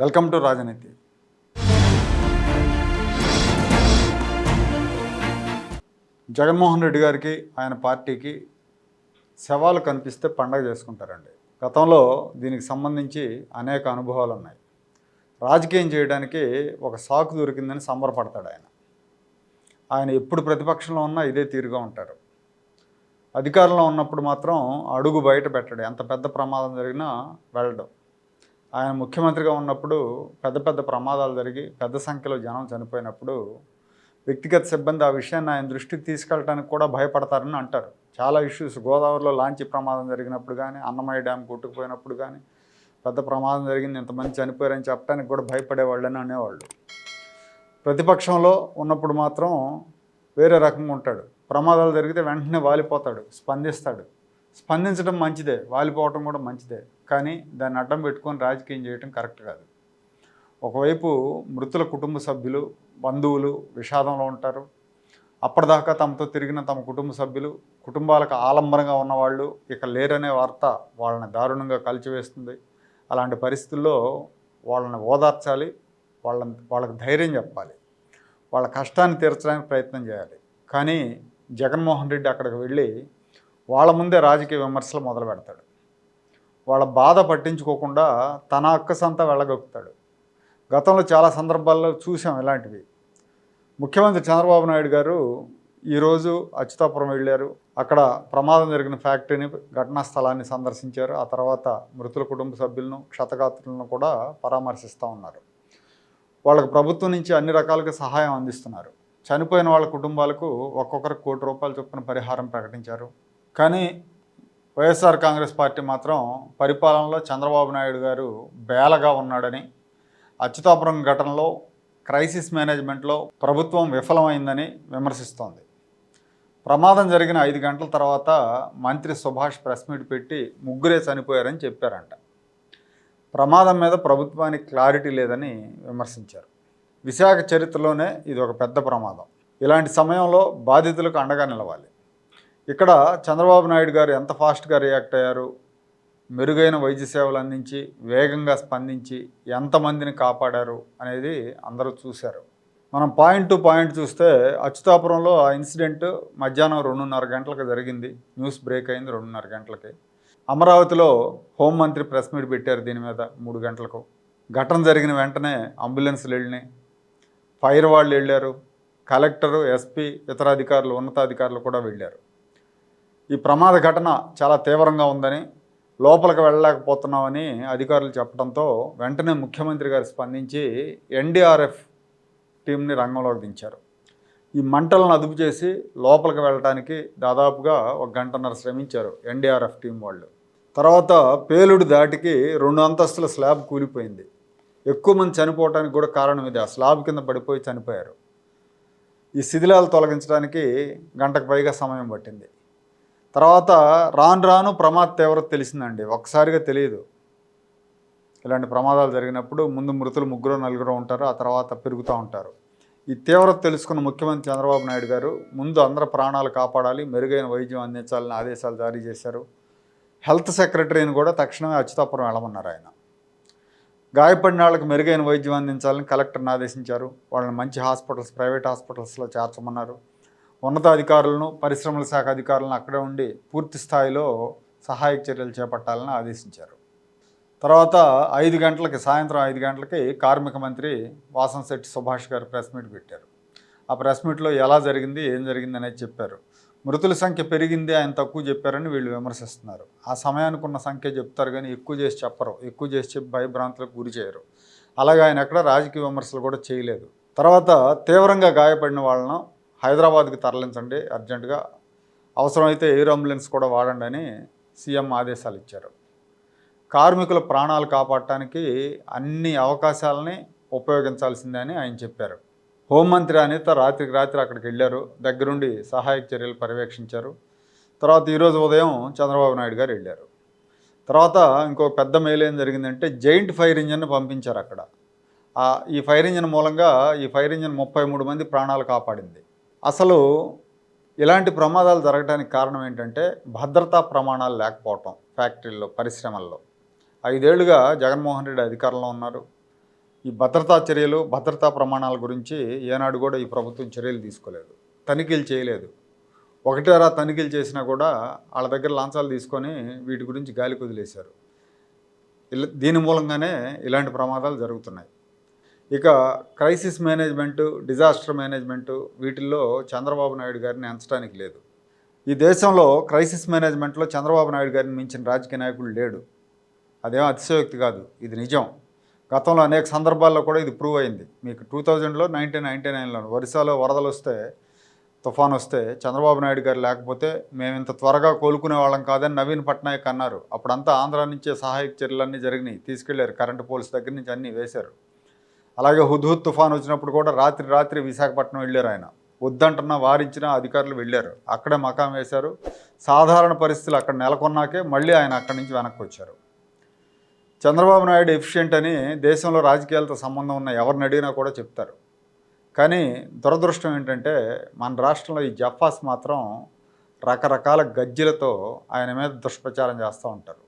Welcome to రాజనీతి. జగన్మోహన్ రెడ్డి గారికి ఆయన పార్టీకి శవాలు కనిపిస్తే పండగ చేసుకుంటారండి. గతంలో దీనికి సంబంధించి అనేక అనుభవాలు ఉన్నాయి. రాజకీయం చేయడానికి ఒక సాకు దొరికిందని సంబరపడతాడు ఆయన. ఆయన ఎప్పుడు ప్రతిపక్షంలో ఉన్నా ఇదే తీరుగా ఉంటారు. అధికారంలో ఉన్నప్పుడు మాత్రం అడుగు బయట పెట్టడు. ఎంత పెద్ద ప్రమాదం జరిగినా వెళ్ళడం. ఆయన ముఖ్యమంత్రిగా ఉన్నప్పుడు పెద్ద పెద్ద ప్రమాదాలు జరిగి పెద్ద సంఖ్యలో జనం చనిపోయినప్పుడు వ్యక్తిగత సిబ్బంది ఆ విషయాన్ని ఆయన దృష్టికి తీసుకెళ్ళడానికి కూడా భయపడతారని అంటారు. చాలా ఇష్యూస్ గోదావరిలో లాంచి ప్రమాదం జరిగినప్పుడు కానీ అన్నమయ్య డ్యామ్ కొట్టుకుపోయినప్పుడు కానీ పెద్ద ప్రమాదం జరిగింది ఇంతమంది చనిపోయారని చెప్పడానికి కూడా భయపడేవాళ్ళని అనేవాళ్ళు. ప్రతిపక్షంలో ఉన్నప్పుడు మాత్రం వేరే రకంగా ఉంటాడు. ప్రమాదాలు జరిగితే వెంటనే వాలిపోతాడు స్పందిస్తాడు. స్పందించడం మంచిదే వాలిపోవటం కూడా మంచిదే కానీ దాన్ని అడ్డం పెట్టుకొని రాజకీయం చేయటం కరెక్ట్ కాదు. ఒకవైపు మృతుల కుటుంబ సభ్యులు బంధువులు విషాదంలో ఉంటారు. అప్పటిదాకా తమతో తిరిగిన తమ కుటుంబ సభ్యులు కుటుంబాలకు ఆలంబనంగా ఉన్నవాళ్ళు ఇక లేరనే వార్త వాళ్ళని దారుణంగా కలిచివేస్తుంది. అలాంటి పరిస్థితుల్లో వాళ్ళని ఓదార్చాలి వాళ్ళని వాళ్ళకి ధైర్యం చెప్పాలి. వాళ్ళ కష్టాన్ని తీర్చడానికి ప్రయత్నం చేయాలి. కానీ జగన్మోహన్ రెడ్డి అక్కడికి వెళ్ళి వాళ్ళ ముందే రాజకీయ విమర్శలు మొదలు పెడతాడు. వాళ్ళ బాధ పట్టించుకోకుండా తన అక్కసంతా వెళ్ళగొక్కుతాడు. గతంలో చాలా సందర్భాల్లో చూసాం ఇలాంటివి. ముఖ్యమంత్రి చంద్రబాబు నాయుడు గారు ఈరోజు అచ్యుతాపురం వెళ్ళారు. అక్కడ ప్రమాదం జరిగిన ఫ్యాక్టరీని ఘటనా స్థలాన్ని సందర్శించారు. ఆ తర్వాత మృతుల కుటుంబ సభ్యులను క్షతగాత్రులను కూడా పరామర్శిస్తూ ఉన్నారు. వాళ్ళకు ప్రభుత్వం నుంచి అన్ని రకాలుగా సహాయం అందిస్తున్నారు. చనిపోయిన వాళ్ళ కుటుంబాలకు ఒక్కొక్కరికి కోటి రూపాయల చొప్పున పరిహారం ప్రకటించారు. కానీ వైఎస్ఆర్ కాంగ్రెస్ పార్టీ మాత్రం పరిపాలనలో చంద్రబాబు నాయుడు గారు బేలగా ఉన్నాడని అచ్యుతాపురం ఘటనలో క్రైసిస్ మేనేజ్మెంట్లో ప్రభుత్వం విఫలమైందని విమర్శిస్తోంది. ప్రమాదం జరిగిన ఐదు గంటల తర్వాత మంత్రి సుభాష్ ప్రెస్ మీట్ పెట్టి ముగ్గురే చనిపోయారని చెప్పారంట. ప్రమాదం మీద ప్రభుత్వానికి క్లారిటీ లేదని విమర్శించారు. విశాఖ చరిత్రలోనే ఇది ఒక పెద్ద ప్రమాదం. ఇలాంటి సమయంలో బాధితులకు అండగా నిలవాలి. ఇక్కడ చంద్రబాబు నాయుడు గారు ఎంత ఫాస్ట్గా రియాక్ట్ అయ్యారు? మెరుగైన వైద్య సేవలు అందించి వేగంగా స్పందించి ఎంతమందిని కాపాడారు అనేది అందరూ చూశారు. మనం పాయింట్ టు పాయింట్ చూస్తే అచ్యుతాపురంలో ఆ ఇన్సిడెంట్ మధ్యాహ్నం రెండున్నర గంటలకు జరిగింది. న్యూస్ బ్రేక్ అయింది రెండున్నర గంటలకి. అమరావతిలో హోంమంత్రి ప్రెస్ మీట్ పెట్టారు దీని మీద మూడు గంటలకు. ఘటన జరిగిన వెంటనే అంబులెన్స్లు వెళ్ళినాయి. ఫైర్ వాళ్ళు వెళ్ళారు. కలెక్టరు ఎస్పీ ఇతర అధికారులు ఉన్నతాధికారులు కూడా వెళ్ళారు. ఈ ప్రమాద ఘటన చాలా తీవ్రంగా ఉందని లోపలికి వెళ్ళలేకపోతున్నామని అధికారులు చెప్పడంతో వెంటనే ముఖ్యమంత్రి గారు స్పందించి ఎన్డీఆర్ఎఫ్ టీంని రంగంలోకి దించారు. ఈ మంటలను అదుపు చేసి లోపలికి వెళ్ళడానికి దాదాపుగా ఒక గంటన్నర శ్రమించారు ఎన్డీఆర్ఎఫ్ టీం వాళ్ళు. తర్వాత పేలుడు దాటికి రెండు అంతస్తుల స్లాబ్ కూలిపోయింది. ఎక్కువ మంది చనిపోవడానికి కూడా కారణం ఇది. ఆ స్లాబ్ కింద పడిపోయి చనిపోయారు. ఈ శిథిలాలు తొలగించడానికి గంటకు పైగా సమయం పట్టింది. తర్వాత రాను రాను ప్రమాద తీవ్రత తెలిసిందండి. ఒక్కసారిగా తెలియదు. ఇలాంటి ప్రమాదాలు జరిగినప్పుడు ముందు మృతులు ముగ్గురు నలుగురు ఉంటారు ఆ తర్వాత పెరుగుతూ ఉంటారు. ఈ తీవ్రత తెలుసుకున్న ముఖ్యమంత్రి చంద్రబాబు నాయుడు గారు ముందు అందరి ప్రాణాలు కాపాడాలి మెరుగైన వైద్యం అందించాలని ఆదేశాలు జారీ చేశారు. హెల్త్ సెక్రటరీని కూడా తక్షణమే అచ్యుతాపురం వెళ్ళమన్నారు ఆయన. గాయపడిన వాళ్ళకి మెరుగైన వైద్యం అందించాలని కలెక్టర్ని ఆదేశించారు. వాళ్ళని మంచి హాస్పిటల్స్ ప్రైవేట్ హాస్పిటల్స్లో చేర్చమన్నారు. ఉన్నతాధికారులను పరిశ్రమల శాఖ అధికారులను అక్కడే ఉండి పూర్తి స్థాయిలో సహాయక చర్యలు చేపట్టాలని ఆదేశించారు. తర్వాత ఐదు గంటలకి సాయంత్రం ఐదు గంటలకి కార్మిక మంత్రి వాసంశెట్టి సుభాష్ గారు ప్రెస్ మీట్ పెట్టారు. ఆ ప్రెస్ మీట్లో ఎలా జరిగింది ఏం జరిగింది అనేది చెప్పారు. మృతుల సంఖ్య పెరిగింది ఆయన తక్కువ చెప్పారని వీళ్ళు విమర్శిస్తున్నారు. ఆ సమయానికి ఉన్న సంఖ్య చెప్తారు కానీ ఎక్కువ చేసి చెప్పరు. ఎక్కువ చేసి చెప్పి భయభ్రాంతులకు గురి చేయరు. అలాగే ఆయన ఎక్కడ రాజకీయ విమర్శలు కూడా చేయలేదు. తర్వాత తీవ్రంగా గాయపడిన వాళ్ళను హైదరాబాద్కి తరలించండి అర్జెంటుగా. అవసరమైతే ఎయిర్ అంబులెన్స్ కూడా వాడండి అని సీఎం ఆదేశాలు ఇచ్చారు. కార్మికుల ప్రాణాలు కాపాడటానికి అన్ని అవకాశాలని ఉపయోగించాల్సిందే అని ఆయన చెప్పారు. హోంమంత్రి అనిత రాత్రికి రాత్రి అక్కడికి వెళ్ళారు దగ్గరుండి సహాయక చర్యలు పర్యవేక్షించారు. తర్వాత ఈరోజు ఉదయం చంద్రబాబు నాయుడు గారు వెళ్ళారు. తర్వాత ఇంకో పెద్ద మేలు ఏం జరిగిందంటే జైంట్ ఫైర్ ఇంజిన్ పంపించారు అక్కడ. ఈ ఫైర్ ఇంజిన్ మూలంగా ఈ ఫైర్ ఇంజిన్ ముప్పై మూడు మంది ప్రాణాలు కాపాడింది. అసలు ఇలాంటి ప్రమాదాలు జరగడానికి కారణం ఏంటంటే భద్రతా ప్రమాణాలు లేకపోవటం ఫ్యాక్టరీల్లో పరిశ్రమల్లో. ఐదేళ్ళుగా జగన్మోహన్ రెడ్డి అధికారంలో ఉన్నారు. ఈ భద్రతా చర్యలు భద్రతా ప్రమాణాల గురించి ఏనాడు కూడా ఈ ప్రభుత్వం చర్యలు తీసుకోలేదు. తనిఖీలు చేయలేదు. ఒకటేరా తనిఖీలు చేసినా కూడా వాళ్ళ దగ్గర లాంచాలు తీసుకొని వీటి గురించి గాలి కుదిలేశారు ఇలా దీని మూలంగానే ఇలాంటి ప్రమాదాలు జరుగుతున్నాయి. ఇక క్రైసిస్ మేనేజ్మెంటు డిజాస్టర్ మేనేజ్మెంటు వీటిల్లో చంద్రబాబు నాయుడు గారిని ఎంచడానికి లేదు. ఈ దేశంలో క్రైసిస్ మేనేజ్మెంట్లో చంద్రబాబు నాయుడు గారిని మించిన రాజకీయ నాయకుడు లేడు. అదేం అతిశయోక్తి కాదు ఇది నిజం. గతంలో అనేక సందర్భాల్లో కూడా ఇది ప్రూవ్ అయింది. మీకు టూ థౌజండ్లో నైన్టీన్ నైంటీ నైన్లో ఒరిస్సాలో వరదలు వస్తే తుఫాన్ వస్తే చంద్రబాబు నాయుడు గారు లేకపోతే మేము ఇంత త్వరగా కోలుకునే వాళ్ళం కాదని నవీన్ పట్నాయక్ అన్నారు. అప్పుడంతా ఆంధ్ర నుంచే సహాయక చర్యలన్నీ జరిగినాయి. తీసుకెళ్ళారు కరెంటు పోల్స్ దగ్గర నుంచి అన్నీ వేశారు. అలాగే హుద్హుద్ తుఫాన్ వచ్చినప్పుడు కూడా రాత్రి రాత్రి విశాఖపట్నం వెళ్ళారు ఆయన. వద్దంటున్నా వారించిన అధికారులు వెళ్ళారు. అక్కడే మకాం వేశారు. సాధారణ పరిస్థితులు అక్కడ నెలకొన్నాకే మళ్ళీ ఆయన అక్కడి నుంచి వెనక్కి వచ్చారు. చంద్రబాబు నాయుడు ఎఫిషియెంట్ అని దేశంలో రాజకీయాలతో సంబంధం ఉన్న ఎవరిని అడిగినా కూడా చెప్తారు. కానీ దురదృష్టం ఏంటంటే మన రాష్ట్రంలో ఈ జఫాస్ మాత్రం రకరకాల గజ్జలతో ఆయన మీద దుష్ప్రచారం చేస్తూ ఉంటారు.